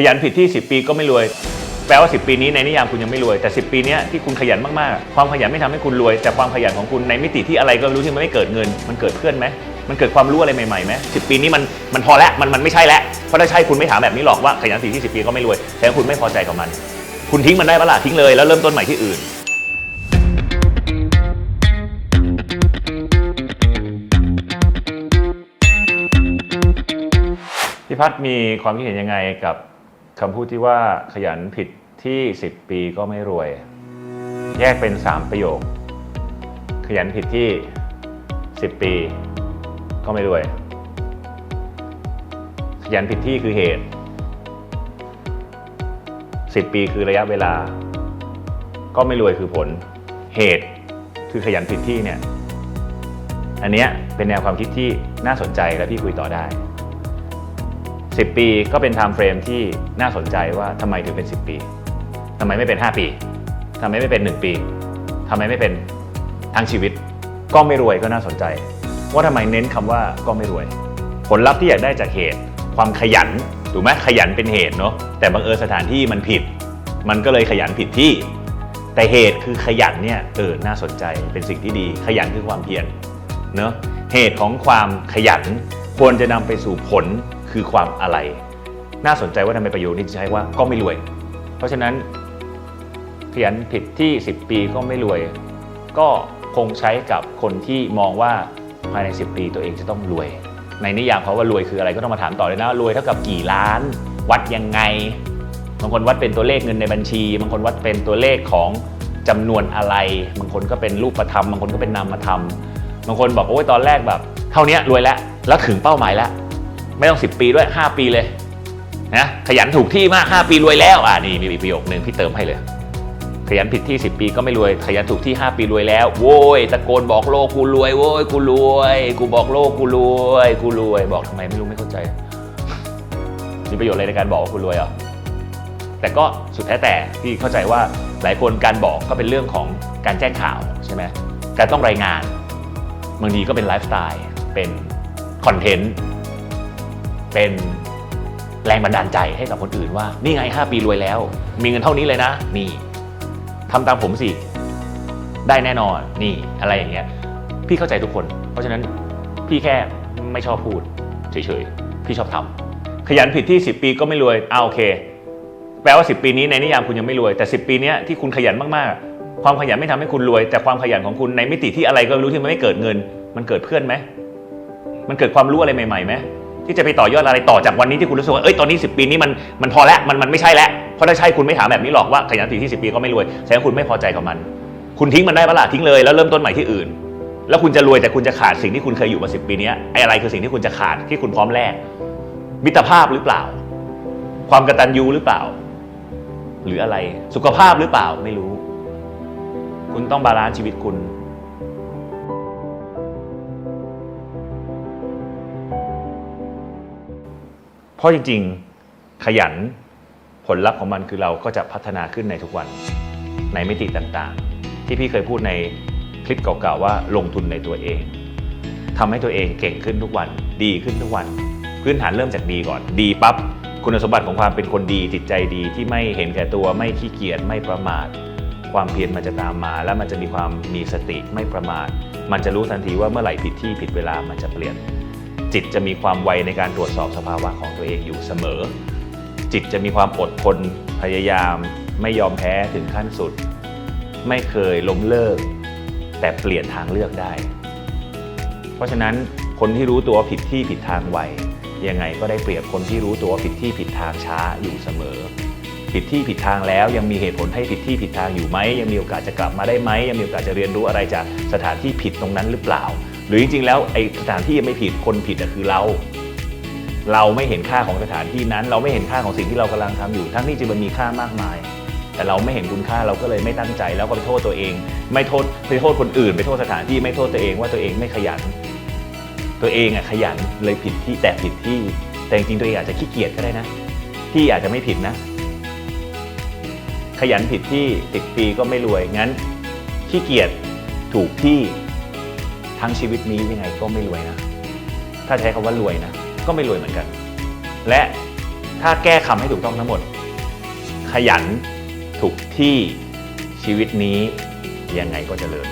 ขยันผิดที่ 10 ปีก็ไม่รวย แปลว่า 10 ปีนี้ในนิยามคุณยังไม่รวย แต่ 10 ปีนี้ที่คุณขยันมากๆ ความขยันไม่ทำให้คุณรวย แต่ความขยันของคุณในมิติที่อะไรก็รู้ที่มันไม่เกิดเงิน มันเกิดเพื่อนไหมมันเกิดความรู้อะไรใหม่ๆไหมสิปีนี้มันมันพอแล้วมันมันไม่ใช่แล้วเพราะถ้าใช่คุณไม่ถามแบบนี้หรอกว่าขยันสี่ที่สิปีก็ไม่รวยแต่คุณไม่พอใจกับมัน คุณทิ้งมันได้ปะล่ะทิ้งเลยแล้วเริ่มต้นใหม่ที่อื่นพี่พัฒน์มีความคิดเห็นยังไงกับ คำพูดที่ว่าขยันผิดที่ 10 ปีก็ไม่รวย แยกเป็น 3 ประโยค ขยันผิดที่ 10 ปีก็ไม่รวย ขยันผิดที่คือเหตุ 10 ปีคือระยะเวลา ก็ไม่รวยคือผล เหตุคือขยันผิดที่เนี่ย อันเนี้ยเป็นแนวความคิดที่น่าสนใจและพี่คุยต่อได้ 10 ปีก็เป็นไทม์เฟรมที่น่าสนใจว่าทำไมถึงเป็น 10 ปีทำไมไม่เป็น 5 ปีทำไมไม่เป็น 1 ปีทำไมไม่เป็นทั้งชีวิต ก็ไม่รวยก็น่าสนใจ ว่าทำไมเน้นคำว่าก็ไม่รวย ผลลัพธ์ที่อยากได้จากเหตุ ความขยันถูกไหมขยันเป็นเหตุเนาะแต่บังเอิญสถานที่มันผิด มันก็เลยขยันผิดที่ แต่เหตุคือขยันเนี่ยเออน่าสนใจเป็นสิ่งที่ดี ขยันคือความเพียรเนอะเหตุของความขยันควรจะนำไปสู่ผล คือความอะไร น่าสนใจว่าทำไมประโยคนี้ใช้ว่าก็ไม่รวย เพราะฉะนั้นเขียนผิดที่ 10 ปีก็ไม่รวย ก็คงใช้กับคนที่มองว่าภายใน 10 ปีตัวเองจะต้องรวย ในนิยามเขาว่ารวยคืออะไรก็ต้องมาถามต่อเลยนะรวยเท่ากับกี่ล้าน วัดยังไง บางคนวัดเป็นตัวเลขเงินในบัญชี บางคนวัดเป็นตัวเลขของจำนวนอะไร บางคนก็เป็นรูปธรรม บางคนก็เป็นนามธรรม บางคนบอกโอ้ยตอนแรกแบบ เท่านี้รวยแล้ว แล้วถึงเป้าหมายแล้ว ไม่ต้อง 10 ปีด้วย 5 ปีเลยนะขยันถูกที่มาก 5 ปีรวยแล้วอ่านี่มีประโยคนึงพี่เติมให้เลย ขยันผิดที่ 10 ปีก็ไม่รวย ขยันถูกที่ 5 ปีรวยแล้วโว้ยตะโกนบอกโลกกูรวยโว้ยกูรวย กูบอกโลกกูรวยกูรวย บอกทำไมไม่รู้ไม่เข้าใจ มีประโยชน์อะไรในการบอกว่าคุณรวยเหรอแต่ก็สุดแท้แต่ที่เข้าใจว่าหลายคนการบอกก็เป็นเรื่องของการแจ้งข่าวใช่ไหมการต้องรายงานบางทีก็เป็นไลฟ์สไตล์เป็นคอนเทนต์ เป็นแรงบันดาลใจให้กับคนอื่นว่า นี่ไง 5 ปีรวยแล้ว มีเงินเท่านี้เลยนะ นี่ทำตามผมสิ ได้แน่นอนนี่อะไรอย่างเงี้ยพี่เข้าใจทุกคน เพราะฉะนั้นพี่แค่ไม่ชอบพูดเฉยๆ พี่ชอบทำขยันผิดที่ 10 ปีก็ไม่รวยเอาโอเค แปลว่า 10 ปีนี้ในนิยามคุณยังไม่รวย แต่ 10 ปีนี้ที่คุณขยันมากๆ ความขยันไม่ทำให้คุณรวย แต่ความขยันของคุณในมิติที่อะไรก็ไม่รู้ที่มันไม่เกิดเงิน มันเกิดเพื่อนไหมมันเกิดความรู้อะไรใหม่ๆไหม ที่จะไปต่อยอดอะไรต่อจากวันนี้ที่คุณรู้สึกว่าเอ้ยตอนนี้ 10 ปีนี้มันมันพอแล้วมันมันไม่ใช่แล้วเพราะถ้าใช่คุณไม่ถามแบบนี้หรอกว่าขยันผิดที่10ปีก็ไม่รวยแสดงว่าคุณไม่พอใจกับมัน คุณทิ้งมันได้ปะล่ะทิ้งเลยแล้วเริ่มต้นใหม่ที่อื่น แล้วคุณจะรวยแต่คุณจะขาดสิ่งที่คุณเคยอยู่มา10ปีนี้ไอ้อะไรคือสิ่งที่คุณจะขาดที่คุณพร้อมแลกมิตรภาพหรือเปล่า ความกระตัญญูหรือเปล่า หรืออะไรสุขภาพหรือเปล่าไม่รู้ คุณต้องบาลานซ์ชีวิตคุณ เพราะจริงๆ ขยันผลลัพธ์ของมันคือเราก็จะพัฒนาขึ้นในทุกวันในมิติต่างๆ ที่พี่เคยพูดในคลิปเก่าๆว่าลงทุนในตัวเองทำให้ตัวเองเก่งขึ้นทุกวัน ดีขึ้นทุกวัน พื้นฐานเริ่มจากดีก่อน ดีปั๊บคุณสมบัติของความเป็นคนดีจิตใจดีที่ไม่เห็นแก่ตัวไม่ขี้เกียจไม่ประมาท ความเพียรมันจะตามมา แล้วมันจะมีความมีสติไม่ประมาท มันจะรู้ทันทีว่าเมื่อไหร่ผิดที่ผิดเวลามันจะเปลี่ยน จิตจะมีความไวในการตรวจสอบสภาวะของตัวเองอยู่เสมอ จิตจะมีความอดทนพยายาม ไม่ยอมแพ้ถึงขั้นสุด ไม่เคยล้มเลิก แต่เปลี่ยนทางเลือกได้ เพราะฉะนั้นคนที่รู้ตัวผิดที่ผิดทางไวยังไงก็ได้เปรียบคนที่รู้ตัวผิดที่ผิดทางช้าอยู่เสมอ ผิดที่ผิดทางแล้วยังมีเหตุผลให้ผิดที่ผิดทางอยู่ไหมยังมีโอกาสจะกลับมาได้ไหมยังมีโอกาสจะเรียนรู้อะไรจากสถานที่ผิดตรงนั้นหรือเปล่า หรือจริงๆ แล้วไอสถานที่ยังไม่ผิดคนผิดอะคือเรา เราไม่เห็นค่าของสถานที่นั้น เราไม่เห็นค่าของสิ่งที่เรากำลังทำอยู่ ทั้งที่จริงมันมีค่ามากมาย แต่เราไม่เห็นคุณค่าเราก็เลยไม่ตั้งใจ แล้วก็ไปโทษตัวเอง ไม่โทษไปโทษคนอื่น ไปโทษสถานที่ไม่โทษตัวเองว่าตัวเองไม่ขยัน ตัวเองอะขยันเลยผิดที่แต่ผิดที่ แต่จริงๆตัวเองอาจจะขี้เกียจก็ได้นะ ที่อาจจะไม่ผิดนะ ขยันผิดที่ติดปีก็ไม่รวยงั้นขี้เกียจถูกที่ ทั้งชีวิตนี้ยังไงก็ไม่รวยนะ ถ้าใช้คำว่ารวยนะ ก็ไม่รวยเหมือนกัน และถ้าแก้คำให้ถูกต้องทั้งหมด ขยันถูกที่ชีวิตนี้ยังไงก็จเจริญ